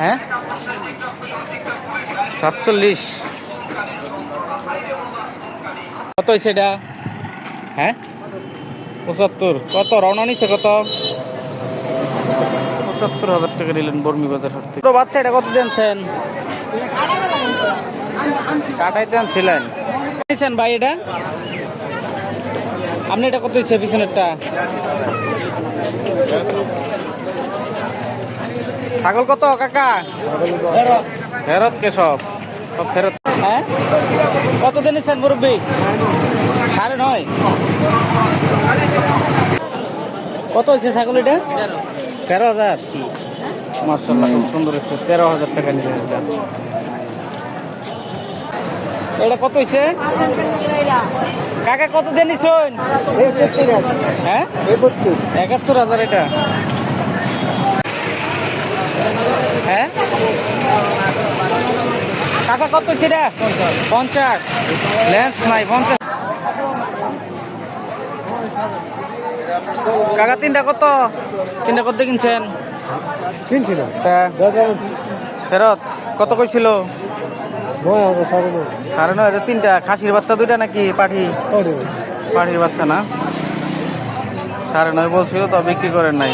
হ্যাঁ? সাতচল্লিশ। কত এটা? হ্যাঁ? পঁচাত্তর। কত? রওনা নিছে কত? পঁচাত্তর হাজার টাকা নিলেন বর্মি বাজার হাট থেকে। বাচ্চা এটা কত দিয়েছেন কাটাইতে আনছিলেন। নিয়েছেন ভাই এটা? আপনি এটা কত দিচ্ছে পিছনেরটা? ছাগল কত কাকা? ফেরত কে সব? সব ফেরত। হ্যাঁ? কত দিন নিচ্ছেন মুরব্বী? সাড়ে নয়। কত হয়েছে ছাগল এটা? তেরো হাজার। মার্শাল্লাহ খুব সুন্দর হয়েছে। তেরো হাজার টাকা নিলেন এটা এটা কত হয়েছে? কাকা কত দিয়ে নিছেন হ্যাঁ? একাত্তর হাজার এটা হ্যাঁ কাকা কত এটা পঞ্চাশ। লেন্স নাই পঞ্চাশ। কাকা তিনটা কত? তিনটা কত কিনছেন? কিনছিলাম। ফেরত কত কইছিল? সাড়ে নয়। হাজার তিনটা। খাসির বাচ্চা দুইটা নাকি পাঠি? পাঠির বাচ্চা না? সাড়ে নয় বলছিল তো বিক্রি করেন নাই।